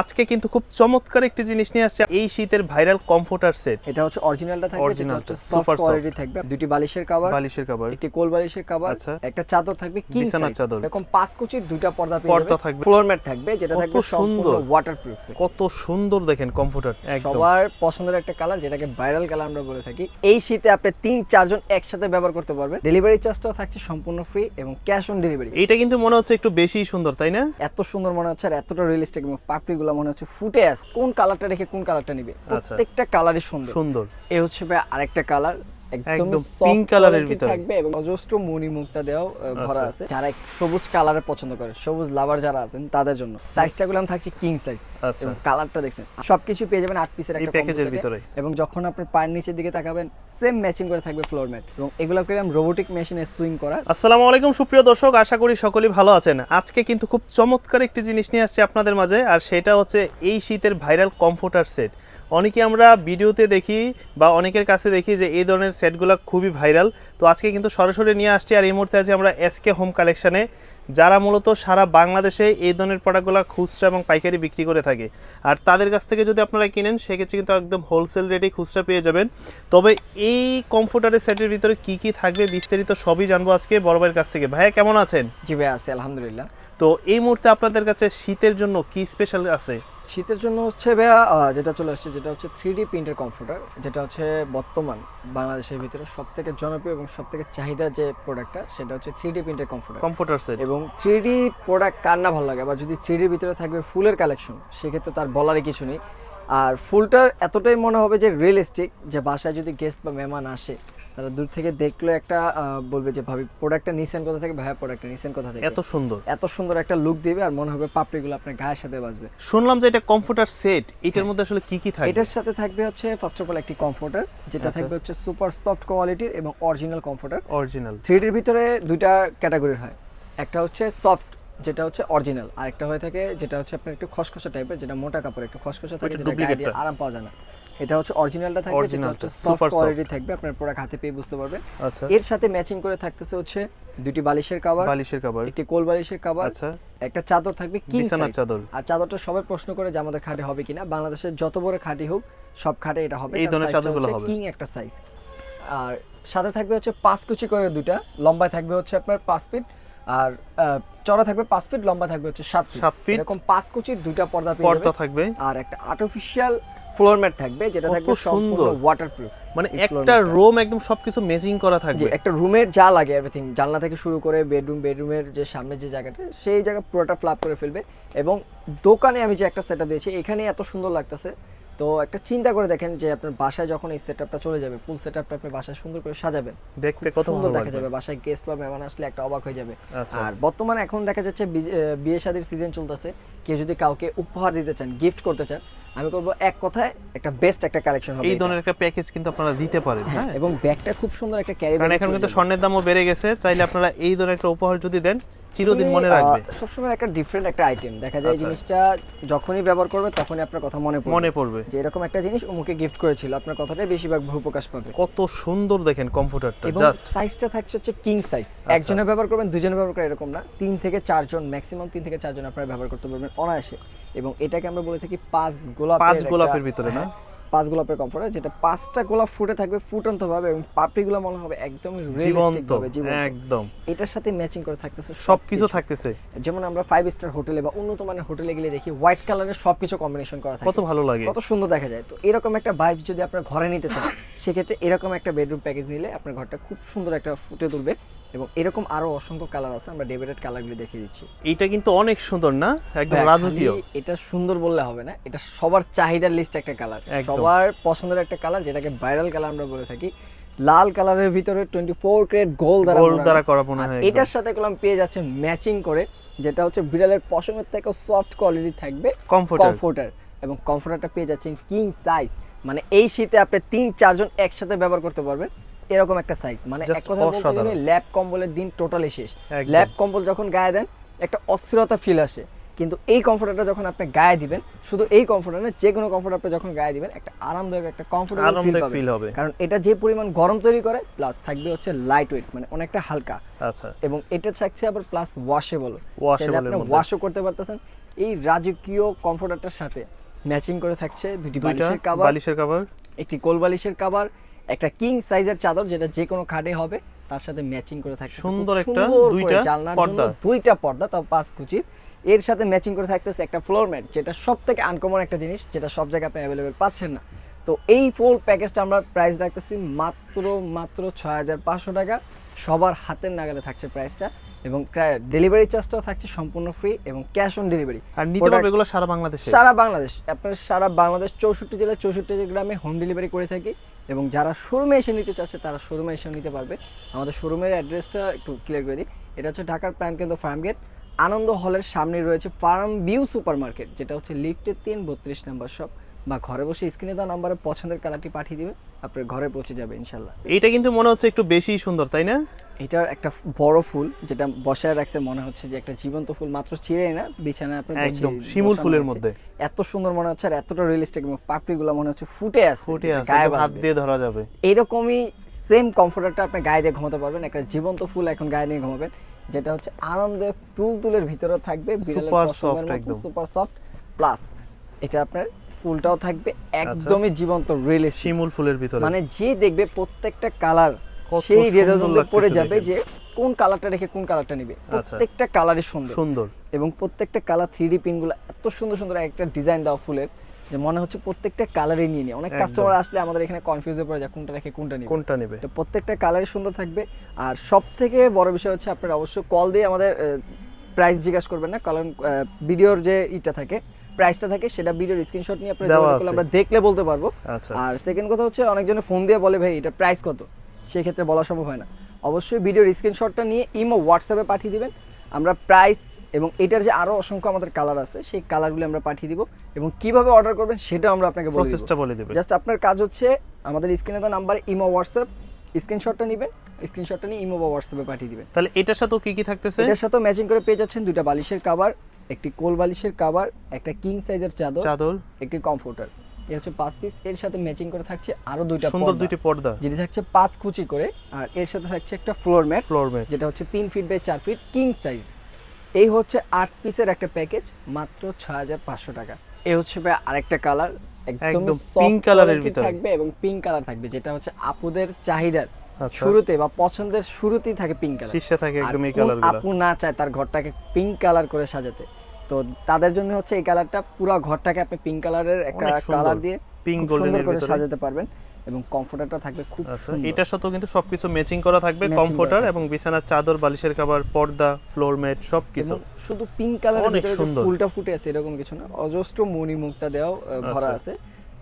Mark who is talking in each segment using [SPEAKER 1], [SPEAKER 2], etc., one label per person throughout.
[SPEAKER 1] আজকে কিন্তু খুব চমৎকার একটি জিনিস নিয়ে আসছে এই শীতের ভাইরাল কমফোর্টার সেট।
[SPEAKER 2] এটা হচ্ছে অরিজিনালটা থাকবে
[SPEAKER 1] super soft।
[SPEAKER 2] কোয়ালিটি থাকবে। দুটি বালিশের কভার
[SPEAKER 1] বালিশের কভার
[SPEAKER 2] একটি কোল বালিশের কভার
[SPEAKER 1] আচ্ছা।
[SPEAKER 2] একটা চাদর থাকবে কিং সাইজ
[SPEAKER 1] চাদর।
[SPEAKER 2] এরকম পাঁচ কুচির দুইটা পর্দা
[SPEAKER 1] পর্দা থাকবে।
[SPEAKER 2] ফ্লোর ম্যাট থাকবে যেটা থাকবে সম্পূর্ণ
[SPEAKER 1] সুন্দর।
[SPEAKER 2] ওয়াটারপ্রুফ
[SPEAKER 1] কত সুন্দর দেখেন কমফোর্টার একদম।
[SPEAKER 2] সবার পছন্দের একটা কালার যেটাকে ভাইরাল কালার আমরা বলে থাকি। এই শীতে আপনি তিন চারজন একসাথে ব্যবহার করতে পারবেন। ডেলিভারি চার্জটাও থাকছে সম্পূর্ণ ফ্রি এবং ক্যাশ অন ডেলিভারি
[SPEAKER 1] এটা কিন্তু মনে হচ্ছে একটু বেশি সুন্দর তাই না?
[SPEAKER 2] এত সুন্দর মনে হচ্ছে আর এতটা রিয়েলিস্টিক এবং পাপড়িগুলো মনে হচ্ছে ফুটে আস কোন কালারটা রেখে কোন কালারটা নিবে। প্রত্যেকটা কালারই সুন্দর।
[SPEAKER 1] সুন্দর।
[SPEAKER 2] এই হচ্ছে ভাই আরেকটা কালার একদম
[SPEAKER 1] colour এর ভিতরে।
[SPEAKER 2] থাকবে এবং অজস্র মণি মুক্তা দেওয়া ভরা
[SPEAKER 1] আচ্ছা।
[SPEAKER 2] আছে। যারা সবুজ কালারে পছন্দ করে সবুজ লাভার যারা আছেন তাদের জন্য। সাইজটা গুলো থাকছে কিং সাইজ
[SPEAKER 1] আচ্ছা।
[SPEAKER 2] এবং কালারটা দেখছেন সবকিছু পেয়ে যাবেন আট পিসের একটা
[SPEAKER 1] প্যাকেজের। ভিতরে।
[SPEAKER 2] এবং যখন আপনি পায়ের নিচের দিকে তাকাবেন সেম ম্যাচিং করে থাকবে ফ্লোর ম্যাট এবং এগুলো পেলাম রোবোটিক মেশিনে সুইং করা।
[SPEAKER 1] আসসালামু আলাইকুম সুপ্রিয় দর্শক আশা করি সকলেই ভালো আছেন। আজকে কিন্তু খুব চমৎকার একটি জিনিস নিয়ে আসছে আপনাদের মাঝে আর সেটা হচ্ছে এই শীতের ভাইরাল কমফোর্টার সেট অনেকে আমরা ভিডিওতে দেখি বা অনেকের কাছে দেখি যে এই ধরনের সেটগুলো খুবই ভাইরাল। তো আজকে কিন্তু সরাসরি নিয়ে আসছি আর এই মুহূর্তে আছি আমরা এসকে হোম কালেকশানে যারা মূলত সারা বাংলাদেশে এই ধরনের প্রোডাক্টগুলো খুচরা এবং পাইকারি বিক্রি করে থাকে। আর তাদের কাছ থেকে যদি আপনারা কিনেন, সেক্ষেত্রে কিন্তু একদম হোলসেল রেটে খুচরা পেয়ে যাবেন। তবে এই কম্পিউটারের সেটের ভিতরে কি কি থাকবে বিস্তারিত সবই জানব আজকে বড় ভাইয়ের কাছ থেকে। ভাইয়া, কেমন আছেন?
[SPEAKER 2] জি ভাই আছে আলহামদুলিল্লাহ।
[SPEAKER 1] তো এই মুহূর্তে আপনাদের কাছে শীতের জন্য কি স্পেশাল আছে?
[SPEAKER 2] শীতের জন্য হচ্ছে ভাইয়া যেটা চলে আসছে যেটা হচ্ছে থ্রি ডি প্রিন্টের কম্পিউটার যেটা হচ্ছে বর্তমান বাংলাদেশের ভিতরে সব থেকে জনপ্রিয় এবং সব থেকে চাহিদা যে প্রোডাক্টটা সেটা হচ্ছে থ্রি ডি প্রিন্টের কমফোর্টার
[SPEAKER 1] কম্পিউটার সেট
[SPEAKER 2] এবং থ্রি ডি প্রোডাক্ট কার না ভালো লাগে? বা যদি থ্রি ডির ভিতরে থাকবে ফুলের কালেকশন সেক্ষেত্রে তার বলারই কিছু নেই। আর ফুলটার এতটাই মনে হবে যে রিয়েলিস্টিক যে বাসায় যদি গেস্ট বা মেহমান আসে তারা দূর থেকে দেখলে একটা বলবে যে ভাবি প্রোডাক্টটা নিছেন কোথা থেকে? ভাইয়া প্রোডাক্টটা নিছেন কোথা থেকে?
[SPEAKER 1] এত সুন্দর।
[SPEAKER 2] এত সুন্দর একটা লুক দিবে আর মনে হবে পাপড়িগুলো আপনার গায়ের সাথে বাজবে।
[SPEAKER 1] শুনলাম যে এটা কমফোর্টার সেট এটার মধ্যে আসলে কি কি থাকে
[SPEAKER 2] এটার সাথে থাকবে হচ্ছে ফার্স্ট অফ অল একটি কমফোর্টার যেটা
[SPEAKER 1] আচ্ছা।
[SPEAKER 2] থাকবে হচ্ছে সুপার সফট কোয়ালিটির এবং অরিজিনাল কমফোর্টার
[SPEAKER 1] অরিজিনাল
[SPEAKER 2] থ্রি ডির ভিতরে দুইটা ক্যাটাগরি হয়। একটা হচ্ছে সফট যেটা হচ্ছে অরিজিনাল আর একটা হয়ে থাকে যেটা হচ্ছে আপনার একটু খসখসা টাইপের যেটা মোটা কাপড় একটু খসখসা থাকে যেটা গায়ে দিয়ে আরাম পাওয়া যায় না। এটা হচ্ছে অরিজিনালটা থাকবে যেটা হচ্ছে সফট কোয়ালিটি থাকবে আপনার প্রোডাক্ট হাতে পেয়ে বুঝতে পারবেন।
[SPEAKER 1] আচ্ছা।
[SPEAKER 2] এর সাথে ম্যাচিং করে থাকতেছে হচ্ছে দুটি বালিশের কভার
[SPEAKER 1] বালিশের কভার
[SPEAKER 2] একটি কোল বালিশের কভার
[SPEAKER 1] আচ্ছা।
[SPEAKER 2] একটা চাদর থাকবে কিং
[SPEAKER 1] বিছানার চাদর।
[SPEAKER 2] আর চাদরটা সবাই প্রশ্ন করে যে আমাদের খাটে হবে কিনা। বাংলাদেশের যত বড় খাটি হোক সব খাটে এটা হবে।
[SPEAKER 1] এই ধরনের চাদরগুলো হবে।
[SPEAKER 2] কিং একটা সাইজ আর সাথে থাকবে হচ্ছে পাঁচ কুচি করে দুইটা। লম্বায় থাকবে হচ্ছে আপনার পাঁচ ফিট আর চড়া থাকবে পাঁচ ফিট লম্বা থাকবে হচ্ছে সাত
[SPEAKER 1] সাত feet।
[SPEAKER 2] এরকম পাঁচ কুচির দুইটা পর্দা
[SPEAKER 1] পর্দা থাকবে।
[SPEAKER 2] আর একটা আর্টিফিশিয়াল ফ্লোর ম্যাট থাকবে যেটা থাকবে সম্পূর্ণ। ওয়াটারপ্রুফ
[SPEAKER 1] মানে একটা রুম একদম সবকিছু ম্যাচিং করা থাকবে।
[SPEAKER 2] একটা রুমের যা লাগে এভরিথিং জানলা থেকে শুরু করে বেডরুম বেডরুমের যে সামনে যে জায়গাটা সেই জায়গা পুরোটা ফ্লাপ করে ফেলবে। এবং দোকানে আমি যে একটা সেটআপ দিয়েছি এখানে এত সুন্দর লাগতেছে। তো একটা চিন্তা করে দেখেন যে আপনার বাসায় যখন এই সেটআপটা চলে যাবে ফুল সেটআপটা আপনি বাসায় সুন্দর করে সাজাবেন।
[SPEAKER 1] দেখতে কত
[SPEAKER 2] সুন্দর দেখা যাবে বাসায় গেস্ট বা মেহমান আসলে একটা অবাক হয়ে যাবে।
[SPEAKER 1] আচ্ছা।
[SPEAKER 2] আর বর্তমানে এখন দেখা যাচ্ছে বিয়ে শাদির সিজন চলতেছে কেউ যদি কাউকে উপহার দিতে চান গিফট করতে চান আমি করব এক কথায় একটা বেস্ট একটা কালেকশন হবে
[SPEAKER 1] এই ধরনের একটা প্যাকেজ কিন্তু আপনারা দিতে পারেন হ্যাঁ
[SPEAKER 2] এবং ব্যাগটা খুব সুন্দর একটা ক্যারি
[SPEAKER 1] কারণ এখন কিন্তু স্বর্ণের দামও বেড়ে গেছে চাইলে আপনারা এই ধরনের একটা উপহার যদি দেন চিরদিন মনে রাখবে
[SPEAKER 2] আহ, সবসময় একটা ডিফারেন্ট একটা আইটেম দেখা যায়
[SPEAKER 1] আচ্ছা।
[SPEAKER 2] জিনিসটা যখনই ব্যবহার করবে তখনই আপনার কথা মনে পড়বে।
[SPEAKER 1] মনে পড়বে।
[SPEAKER 2] যে এরকম একটা জিনিস অমুকে গিফট করেছিল আপনার কথাটাই বেশিরভাগ প্রকাশ পাবে।
[SPEAKER 1] কত সুন্দর দেখেন কমফোর্টারটা জাস্ট
[SPEAKER 2] সাইজটা থাকছে হচ্ছে কিং সাইজ
[SPEAKER 1] আচ্ছা।
[SPEAKER 2] একজনে ব্যবহার করবেন দুজনে ব্যবহার করে এরকম না। তিন থেকে চারজন ম্যাক্সিমাম তিন থেকে চারজন আপনারা ব্যবহার করতে পারবেন অনায়াসে। এবং এটাকে আমরা বলে থাকি পাঁচ গোলাপ
[SPEAKER 1] পাঁচ গোলাপের ভিতরে না?
[SPEAKER 2] পাঁচ গোলাপের কমফোর্টার যেটা পাঁচটা গোলাপ ফুটে থাকবে ফুটন্ত ভাবে এবং পাপড়িগুলো মনে হবে একদম
[SPEAKER 1] জীবন্ত একদম।
[SPEAKER 2] এটার সাথে ম্যাচিং করে থাকতেছে
[SPEAKER 1] সবকিছু। থাকতেছে।
[SPEAKER 2] যেমন আমরা ফাইভ স্টার হোটেলে বা উন্নত মানের হোটেলে গেলে দেখি হোয়াইট কালারের সবকিছু কম্বিনেশন করা থাকে।
[SPEAKER 1] কত ভালো লাগে।
[SPEAKER 2] কত সুন্দর দেখা যায়। তো এরকম একটা ভাইব যদি আপনার ঘরে নিতে চান সেক্ষেত্রে এরকম একটা বেডরুম প্যাকেজ নিলে আপনার ঘরটা খুব সুন্দর একটা ফুটে তুলবে। এবং এরকম আরও অসংখ্য কালার আছে আমরা ডেবিটেড কালারগুলো দেখিয়ে দিচ্ছি।
[SPEAKER 1] এটা কিন্তু অনেক সুন্দর না? একদম রাজকীয়।
[SPEAKER 2] এটা সুন্দর বললে হবে না এটা সবার চাহিদার লিস্ট একটা কালার সবার পছন্দের একটা কালার যেটাকে ভাইরাল কালার আমরা বলে থাকি। লাল কালারের ভিতরে টোয়েন্টি ফোর ক্রেট গোল দ্বারা
[SPEAKER 1] গোল্ড দ্বারা করা মনে হয়
[SPEAKER 2] এটার সাথে কলাম পেয়ে যাচ্ছে ম্যাচিং করে যেটা হচ্ছে বিড়ালের পশমের থেকে সফট কোয়ালিটি থাকবে
[SPEAKER 1] কমফোর্টার
[SPEAKER 2] কমফোর্টার এবং কমফোর্টারটা পেয়ে যাচ্ছেন কিং সাইজ মানে এই শীতে আপনি তিন চারজন একসাথে ব্যবহার করতে পারবেন। এরকম একটা সাইজ মানে এক কথা বলতে গেলে ল্যাব কম্বলের দিন টোটালি শেষ। ল্যাব কম্বল যখন গায়ে দেন একটা অস্থিরতা ফিল আসে। কিন্তু এই কমফোর্টারটা যখন আপনি গায়ে দিবেন শুধু এই কমফোর্টার না যে কোনো কমফোর্টার আপনি যখন গায়ে দিবেন একটা আরামদায়ক একটা কমফোর্টেবল ফিল
[SPEAKER 1] হবে।
[SPEAKER 2] কারণ এটা যে পরিমাণ গরম তৈরি করে প্লাস থাকবে হচ্ছে লাইট ওয়েট মানে অনেকটা হালকা।
[SPEAKER 1] আচ্ছা।
[SPEAKER 2] এবং এটা থাকছে আবার প্লাস ওয়াশেবল
[SPEAKER 1] এর
[SPEAKER 2] আপনি ওয়াশও করতে পারতেছেন। এই রাজকীয় কমফোর্টারটার সাথে ম্যাচিং করে থাকছে দুটি বালিশের কাভার
[SPEAKER 1] বালিশের কভার
[SPEAKER 2] একটি কোল বালিশের কাভার একটা কিং সাইজের চাদর যেটা যে কোনো খাটে হবে তার সাথে ম্যাচিং করে থাকে
[SPEAKER 1] সুন্দর একটা দুইটা পর্দা।
[SPEAKER 2] দুইটা পর্দা তাও পাঁচ কুচির এর সাথে ম্যাচিং করে থাকতেছে একটা ফ্লোর ম্যাট যেটা সব থেকে আনকমন একটা জিনিস যেটা সব জায়গায় আপনি অ্যাভেলেবেল পাচ্ছেন না। তো এই ফুল প্যাকেজটা আমরা প্রাইস রাখতেছি মাত্র মাত্র ছয় হাজার পাঁচশো টাকা। সবার হাতের নাগালে থাকছে প্রাইসটা এবং ডেলিভারি চার্জটাও থাকছে সম্পূর্ণ ফ্রি এবং ক্যাশ অন ডেলিভারি
[SPEAKER 1] আর নিতে পারবে এগুলো সারা বাংলাদেশে?
[SPEAKER 2] সারা বাংলাদেশ। আপনার সারা বাংলাদেশ চৌষট্টি জেলায় চৌষট্টি গ্রামে হোম ডেলিভারি করে থাকি এবং যারা শোরুমে এসে নিতে চাচ্ছে তারা শোরুমে এসে নিতে পারবে। আমাদের শোরুমের অ্যাড্রেসটা একটু ক্লিয়ার করে দিই। এটা হচ্ছে ঢাকার প্রাণ কেন্দ্র ফার্ম গেট আনন্দ হলের সামনে রয়েছে ফার্ম ভিউ সুপার মার্কেট যেটা হচ্ছে লিফটের তিন বত্রিশ নাম্বার শপ বা ঘরে বসে স্ক্রিনে দেওয়া নাম্বারে পছন্দের কালারটি পাঠিয়ে দিবে আপনার ঘরে পৌঁছে যাবে ইনশাল্লাহ।
[SPEAKER 1] এইটা কিন্তু মনে হচ্ছে একটু বেশি সুন্দর তাই না?
[SPEAKER 2] এটার একটা বড় ফুল যেটা বসায় রাখছে মনে হচ্ছে যে একটা জীবন্ত ফুল মাত্র ছিঁড়ে না বিছানায় আপনি
[SPEAKER 1] একদম, শিমুল ফুলের মধ্যে।
[SPEAKER 2] এত সুন্দর মনে হচ্ছে আর এতটা রিয়েলিস্টিক এবং পাপড়িগুলো মনে হচ্ছে ফুটে আছে
[SPEAKER 1] ফুটে আছে
[SPEAKER 2] গায়ে
[SPEAKER 1] হাত দিয়ে ধরা যাবে।
[SPEAKER 2] এইরকমই সেম কমফোর্টারটা আপনি গায়ে দিয়ে ঘুমাতে পারবেন একটা জীবন্ত ফুল এখন গায়ে নিয়ে ঘুমাবেন যেটা হচ্ছে আনন্দে তুল তুলের ভিতরে থাকবে
[SPEAKER 1] Super soft একদম।
[SPEAKER 2] সুপার সফট প্লাস এটা আপনার ফুলটাও থাকবে
[SPEAKER 1] আচ্ছা।
[SPEAKER 2] একদমই জীবন্ত রিয়েলিস্টিক
[SPEAKER 1] শিমুল ফুলের ভিতরে।
[SPEAKER 2] মানে যে দেখবে প্রত্যেকটা কালার সেই রেজাল্টে পড়ে যাবে যে কোন কালারটা রেখে কোন কালারটা নিবে।
[SPEAKER 1] আচ্ছা।
[SPEAKER 2] প্রত্যেকটা কালারই সুন্দর।
[SPEAKER 1] সুন্দর।
[SPEAKER 2] এবং প্রত্যেকটা কালার থ্রি ডি পিনগুলো এত সুন্দর সুন্দর একটা ডিজাইন দেওয়া ফুলের যে মনে হচ্ছে প্রত্যেকটা কালারই নিয়ে নিয়ে। অনেক কাস্টমার আসলে আমাদের এখানে কনফিউজ হয়ে পড়ে যায় কোনটা রেখে কোনটা নিবে।
[SPEAKER 1] কোনটা নেবে।
[SPEAKER 2] তো প্রত্যেকটা কালারই সুন্দর থাকবে। আর সব থেকে বড় বিষয় হচ্ছে আপনারা অবশ্যই কল দিয়ে আমাদের প্রাইস জিজ্ঞাসা করবেন না। কারণ ভিডিওর যে ইটা থাকে প্রাইসটা থাকে সেটা ভিডিওর স্ক্রিনশট নিয়ে আপনারা যোগাযোগ করলে আমরা দেখলে বলতে পারব।
[SPEAKER 1] আচ্ছা।
[SPEAKER 2] আর সেকেন্ড কথা হচ্ছে অনেকজনে ফোন দিয়ে বলে ভাই এটা প্রাইস কত? সেক্ষেত্রে বলা সম্ভব হয় না। অবশ্যই ভিডিওর স্ক্রিনশটটা নিয়ে ইমো হোয়াটসঅ্যাপে পাঠিয়ে দিবেন। আমরা প্রাইস এবং এটার যে আরও অসংখ্য আমাদের কালার আছে সেই কালারগুলো আমরা পাঠিয়ে দিব এবং কীভাবে অর্ডার করবেন সেটাও আমরা আপনাকে বলে দিব।
[SPEAKER 1] প্রসেসটা বলে দেবে
[SPEAKER 2] জাস্ট আপনার কাজ হচ্ছে আমাদের স্ক্রিনে দেওয়া নাম্বার ইমো হোয়াটসঅ্যাপ স্ক্রিনশটটা নেবেন স্ক্রিনশটটা নিয়ে ইমো বা হোয়াটসঅ্যাপে পাঠিয়ে দিবেন।
[SPEAKER 1] তাহলে এটার সাথেও কি কি থাকতেছে?
[SPEAKER 2] এটার সাথে ম্যাচিং করে পেয়ে যাচ্ছেন দুইটা বালিশের কাভার একটি কোল বালিশের কাভার একটা কিং সাইজের চাদর
[SPEAKER 1] চাদর।
[SPEAKER 2] একটি কমফোর্টার এই হচ্ছে পাঁচ পিস এর সাথে ম্যাচিং করে থাকছে আরও দুইটা
[SPEAKER 1] সুন্দর দুইটি পর্দা।
[SPEAKER 2] যেটি থাকছে পাঁচ কুচি করে আর এর সাথে থাকছে একটা ফ্লোর ম্যাট
[SPEAKER 1] ফ্লোর ম্যাট
[SPEAKER 2] যেটা হচ্ছে তিন ফিট বাই চার ফিট কিং সাইজ এই হচ্ছে আট পিসের একটা প্যাকেজ মাত্র ছয় হাজার পাঁচশো টাকা। এই হচ্ছে ভাই আরেকটা কালার একদম
[SPEAKER 1] পিঙ্ক কালারের ভিতরে।
[SPEAKER 2] থাকবে এবং পিঙ্ক কালার থাকবে যেটা হচ্ছে আপুদের চাহিদার
[SPEAKER 1] আচ্ছা।
[SPEAKER 2] শুরুতে বা পছন্দের শুরুতেই থাকে পিঙ্ক কালার
[SPEAKER 1] শীর্ষে থাকে একদম এই কালারগুলো
[SPEAKER 2] আপু না চায় তার ঘরটাকে পিঙ্ক কালার করে সাজাতে। তো তাদের জন্য হচ্ছে এই কালারটা পুরো ঘরটাকে আপনি পিঙ্ক কালারের একটা কালার দিয়ে পিঙ্ক
[SPEAKER 1] গোল্ডেন
[SPEAKER 2] করে সাজাতে পারবেন। এবং কমফোর্টারটা থাকবে খুব
[SPEAKER 1] আচ্ছা
[SPEAKER 2] সুন্দর।
[SPEAKER 1] এটার সাথেও কিন্তু সবকিছু ম্যাচিং করা থাকবে কমফোর্টার এবং বিছানার চাদর বালিশের কভার পর্দা ফ্লোর ম্যাট সবকিছু।
[SPEAKER 2] শুধু পিঙ্ক কালারের
[SPEAKER 1] অনেক সুন্দর।
[SPEAKER 2] ফুলটা ফুটে আছে এরকম কিছু না। অজস্র মণি মুক্তা দেওয়া ভরা
[SPEAKER 1] আচ্ছা।
[SPEAKER 2] আছে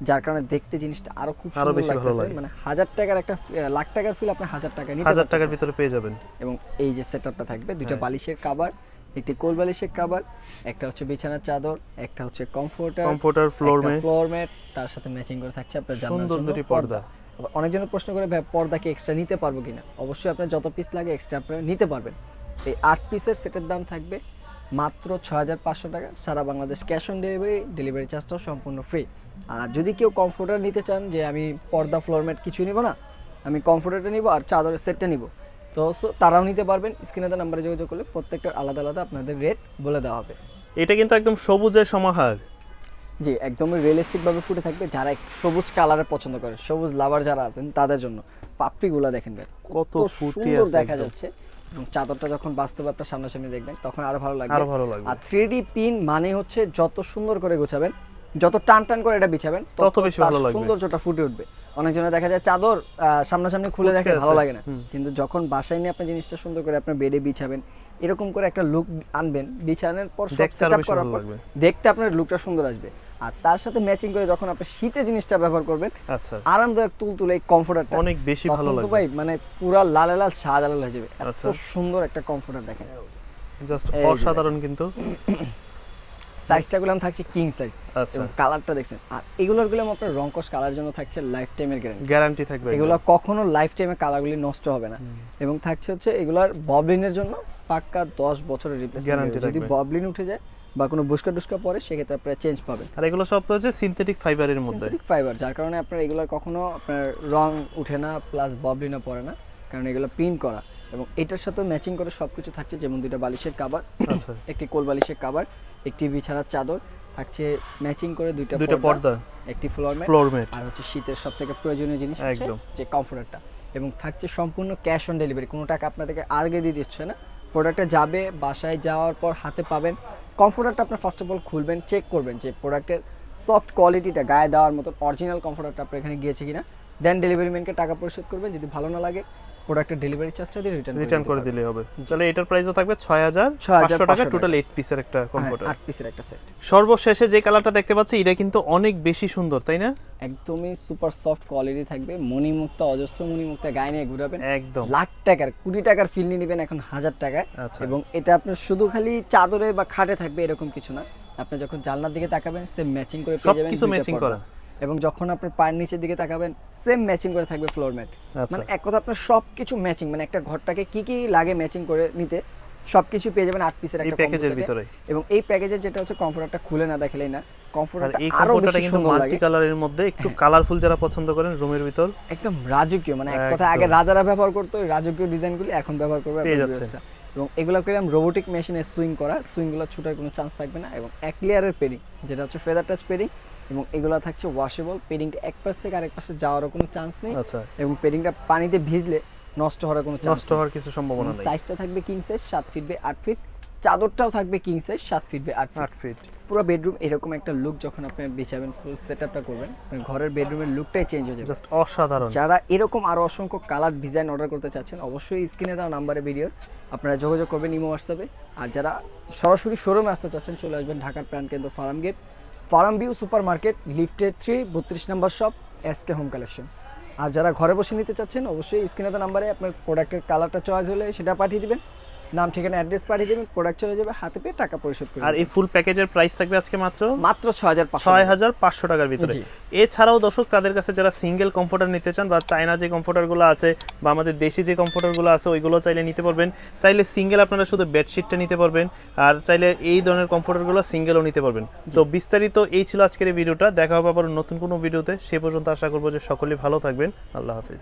[SPEAKER 2] যার কারণে দেখতে জিনিসটা আরও খুব সুন্দর লাগতেছে। মানে হাজার টাকার একটা লাখ টাকার ফিল আপনি হাজার টাকা নিতে
[SPEAKER 1] হাজার টাকার ভিতরে পেয়ে যাবেন।
[SPEAKER 2] এবং এই যে সেটআপটা থাকবে দুইটা
[SPEAKER 1] হ্যাঁ।
[SPEAKER 2] বালিশের কাভার একটি কোল বালিশের কাভার একটা হচ্ছে বিছানার চাদর একটা হচ্ছে comforter
[SPEAKER 1] comforter floor mat
[SPEAKER 2] floor mat তার সাথে ম্যাচিং করে থাকছে আপনার
[SPEAKER 1] সুন্দর
[SPEAKER 2] জন্য পর্দা। অনেকজনের প্রশ্ন করে ভাই পর্দা কি এক্সট্রা নিতে পারব কিনা? অবশ্যই আপনার যত পিস লাগে এক্সট্রা আপনারা নিতে পারবেন। এই আট পিসের সেটের দাম থাকবে মাত্র ছ হাজার পাঁচশো টাকা। সারা Bangladesh cash on delivery delivery চার্জটাও সম্পূর্ণ ফ্রি আর যদি কেউ কমফোর্টার নিতে চান যে আমি পর্দা ফ্লোর ম্যাট কিছু নিব না আমি কমফোর্টারটা নিব আর চাদরের সেটটা নিব। তো তারাও নিতে পারবেন। স্ক্রিনে নাম্বারে যোগাযোগ করলে প্রত্যেকটার আলাদা আলাদা আপনাদের রেট বলে দেওয়া হবে।
[SPEAKER 1] এটা কিন্তু একদম সবুজের সমাহার।
[SPEAKER 2] জি একদমই রিয়েলিস্টিক ভাবে ফুটে থাকবে। যারা সবুজ কালারে পছন্দ করে সবুজ লাভার যারা আছেন তাদের জন্য। পাপড়িগুলো দেখেন
[SPEAKER 1] কত
[SPEAKER 2] সুন্দর দেখা যাচ্ছে। এবং চাদরটা যখন বাস্তবে আপনার সামনাসামনি দেখবেন তখন আরও ভালো লাগবে।
[SPEAKER 1] আরও ভালো লাগবে।
[SPEAKER 2] আর থ্রি পিন মানে হচ্ছে যত সুন্দর করে গোছাবেন যত টান টান করে এটা বিছাবেন
[SPEAKER 1] তত বেশি
[SPEAKER 2] তার
[SPEAKER 1] ভালো লাগবে।
[SPEAKER 2] সৌন্দর্যটা ফুটে উঠবে। অনেকজনে দেখা যায় চাদর সামনাসামনি খুলে দেখে ভালো লাগে না। কিন্তু যখন বাসায় নিয়ে আপনি জিনিসটা সুন্দর করে আপনার বেডে বিছাবেন এরকম করে একটা লুক আনবেন বিছানোর পর সেটআপ করার পর দেখতে আপনার লুকটা সুন্দর আসবে। আর তার সাথে ম্যাচিং করে যখন আপনি শীতে জিনিসটা ব্যবহার করবেন
[SPEAKER 1] আচ্ছা।
[SPEAKER 2] আরামদায়ক তুল তুলে এই কমফোর্টারটা
[SPEAKER 1] অনেক বেশি ভালো লাগবে।
[SPEAKER 2] ভাই মানে পুরা লাল লাল সাদা লাল হয়ে যাবে। এত
[SPEAKER 1] আচ্ছা।
[SPEAKER 2] সুন্দর একটা কমফোর্টার দেখেন।
[SPEAKER 1] জাস্ট অসাধারণ কিন্তু।
[SPEAKER 2] সাইজটা গুলাম থাকছে কিং সাইজ
[SPEAKER 1] আচ্ছা।
[SPEAKER 2] এবং কালারটা দেখছেন। আর এগুলোর গুলাম আপনার রংকশ কালার জন্য থাকছে লাইফ টাইমের গ্যারান্টি
[SPEAKER 1] গ্যারান্টি থাকবে
[SPEAKER 2] এগুলো। কখনো লাইফ টাইমে কালারগুলি নষ্ট হবে না। এবং থাকছে হচ্ছে এগুলার ববলিনের জন্য পাক্কা দশ বছরের রিপ্লেসমেন্ট
[SPEAKER 1] Guarantee
[SPEAKER 2] যদি ববলিন উঠে যায় বা কোনো বুস্কা টুস্কা পরে সেক্ষেত্রে আপনারা চেঞ্জ পাবেন।
[SPEAKER 1] আর এগুলো সব রয়েছে সিনথেটিক ফাইবারের মধ্যে।
[SPEAKER 2] সিনথেটিক ফাইবার যার কারণে আপনার এগুলো কখনো আপনার রং উঠে না প্লাস ববলিনও পড়ে না। কারণ এগুলো প্রিন্ট করা। এবং এটার সাথে ম্যাচিং করে সবকিছু থাকছে যেমন দুইটা বালিশের কাবার
[SPEAKER 1] আচ্ছা।
[SPEAKER 2] একটি কোল বালিশের কাবার একটি বিছানার চাদর থাকছে ম্যাচিং করে দুইটা
[SPEAKER 1] দুইটা পর্দা
[SPEAKER 2] একটি ফ্লোর ম্যাট
[SPEAKER 1] ফ্লোর ম্যাট
[SPEAKER 2] আর হচ্ছে শীতের সব থেকে প্রয়োজনীয় জিনিস
[SPEAKER 1] একদম।
[SPEAKER 2] যে কমফোর্টারটা এবং থাকছে সম্পূর্ণ ক্যাশ অন ডেলিভারি কোনো টাকা আপনাদেরকে আগে দিয়ে দিচ্ছে না। প্রোডাক্টটা যাবে বাসায় যাওয়ার পর হাতে পাবেন। কমফোর্টারটা আপনার ফার্স্ট অফ অল খুলবেন চেক করবেন যে প্রোডাক্টের সফট কোয়ালিটিটা গায়ে দেওয়ার মতো অরিজিনাল কমফোর্টারটা আপনার এখানে গিয়েছে কিনা। দেন ডেলিভারি ম্যানকে টাকা পরিশোধ করবেন যদি ভালো না লাগে। প্রোডাক্টের ডেলিভারি চার্জটা দিয়ে রিটার্ন
[SPEAKER 1] রিটার্ন করে দিলেই হবে। তাহলে এটার প্রাইসও থাকবে ছয় হাজার
[SPEAKER 2] 6,500
[SPEAKER 1] টাকা। টোটাল এইট পিসের একটা কম্পিউটার
[SPEAKER 2] আট পিসের একটা সেট
[SPEAKER 1] সর্বশেষে যে কালারটা দেখতে পাচ্ছি এটা কিন্তু অনেক বেশি সুন্দর তাই না?
[SPEAKER 2] একদমই সুপার সফট কোয়ালিটি থাকবে। মণিমুক্ত অজস্র মণিমুক্ত গায়ে নিয়ে ঘুরাবেন।
[SPEAKER 1] একদম।
[SPEAKER 2] লাখ টাকার কুড়ি টাকার ফিল নিয়ে নেবেন এখন হাজার টাকায়
[SPEAKER 1] আচ্ছা।
[SPEAKER 2] এবং এটা আপনার শুধু খালি চাদরে বা খাটে থাকবে এরকম কিছু না। আপনি যখন জানলার দিকে তাকাবেন সেম ম্যাচিং করে পেয়ে যাবেন
[SPEAKER 1] সবকিছু matching করা।
[SPEAKER 2] এবং যখন আপনি পায়ের নিচের দিকে তাকাবেন সেম ম্যাচিং করে থাকবে ফ্লোর ম্যাট
[SPEAKER 1] আচ্ছা।
[SPEAKER 2] মানে এক কথা আপনার সবকিছু ম্যাচিং মানে একটা ঘরটাকে কি কি লাগে ম্যাচিং করে নিতে সবকিছু পেয়ে যাবেন আট পিসের একটা
[SPEAKER 1] প্যাকেজের। ভিতরে।
[SPEAKER 2] এবং এই প্যাকেজের যেটা হচ্ছে কমফোর্টারটা খুলে না দেখালেই না কমফোর্টারটা
[SPEAKER 1] আরও
[SPEAKER 2] বেশি সুন্দর
[SPEAKER 1] মাল্টি
[SPEAKER 2] লাগে
[SPEAKER 1] কালারের মধ্যে একটু
[SPEAKER 2] হ্যাঁ।
[SPEAKER 1] কালারফুল যারা পছন্দ করেন রুমের ভিতর।
[SPEAKER 2] একদম রাজকীয় মানে এক কথা আগে রাজারা ব্যবহার করতো রাজকীয় ডিজাইনগুলি এখন ব্যবহার করবে
[SPEAKER 1] পেয়ে
[SPEAKER 2] আপনার এবং এগুলো করে রোবোটিক মেশিনে সুইং করা সুইংগুলো ছুটার কোনো চান্স থাকবে না। এবং এক লেয়ারের পেরিং যেটা হচ্ছে ফেদার টাচ পেডিং এবং এগুলো থাকছে ওয়াশেবল পেডিংটা এক পাশ থেকে আরেক পাশে যাওয়ারও কোনো চান্স নেই
[SPEAKER 1] আচ্ছা।
[SPEAKER 2] এবং পেডিংটা পানিতে ভিজলে নষ্ট হওয়ার কোনো চান্স
[SPEAKER 1] নষ্ট হওয়ার কিছু সম্ভাবনা নেই।
[SPEAKER 2] সাইজটা থাকবে কিং সাইজ সাত ফিট বাই আট ফিট চাদরটাও থাকবে কিং সাইজ সাত ফিট বাই আট ফিট
[SPEAKER 1] আট ফিট
[SPEAKER 2] পুরো বেডরুম এরকম একটা লুক যখন আপনি বিছাবেন ফুল সেট আপটা করবেন ঘরের বেডরুমের লুকটাই চেঞ্জ হয়ে যাবে।
[SPEAKER 1] জাস্ট অসাধারণ।
[SPEAKER 2] যারা এরকম আরও অসংখ্য কালার ডিজাইন অর্ডার করতে চাচ্ছেন অবশ্যই স্ক্রিনে দেওয়া নাম্বারে ভিডিওর আপনারা যোগাযোগ করবেন ইমো হোয়াটসঅ্যাপে আর যারা সরাসরি শোরুমে আসতে চাচ্ছেন চলে আসবেন ঢাকার প্রাণ কেন্দ্র farm gate farm view super market লিফটে থ্রি, বত্রিশ নম্বর shop S K home collection আর যারা ঘরে বসে নিতে চাচ্ছেন, অবশ্যই স্ক্রিনে নাম্বারে আপনার প্রোডাক্টের কালারটা চয়েস হলে সেটা পাঠিয়ে দিবেন। নাম ঠিকানা অ্যাড্রেস পাঠিয়ে দেবেন প্রোডাক্ট চলে যাবে হাতে পেয়ে টাকা পরিশোধ করে
[SPEAKER 1] আর এই ফুল প্যাকেজের প্রাইস থাকবে আজকে মাত্র
[SPEAKER 2] মাত্র ছ হাজার
[SPEAKER 1] ছয় হাজার পাঁচশো টাকার ভিতরে। এছাড়াও দর্শক তাদের কাছে যারা সিঙ্গেল কমফোর্টার নিতে চান বা চায়না যে কমফোর্টারগুলো আছে বা আমাদের দেশি যে কমফোর্টারগুলো আছে ওইগুলো চাইলে নিতে পারবেন। চাইলে সিঙ্গেল আপনারা শুধু বেডশিটটা নিতে পারবেন আর চাইলে এই ধরনের কমফোর্টারগুলো সিঙ্গেলও নিতে পারবেন। তো বিস্তারিত এই ছিল আজকের এই ভিডিওটা। দেখা হবে আবার নতুন কোনো ভিডিওতে। সে পর্যন্ত আশা করব যে সকলেই ভালো থাকবেন। আল্লাহ হাফিজ।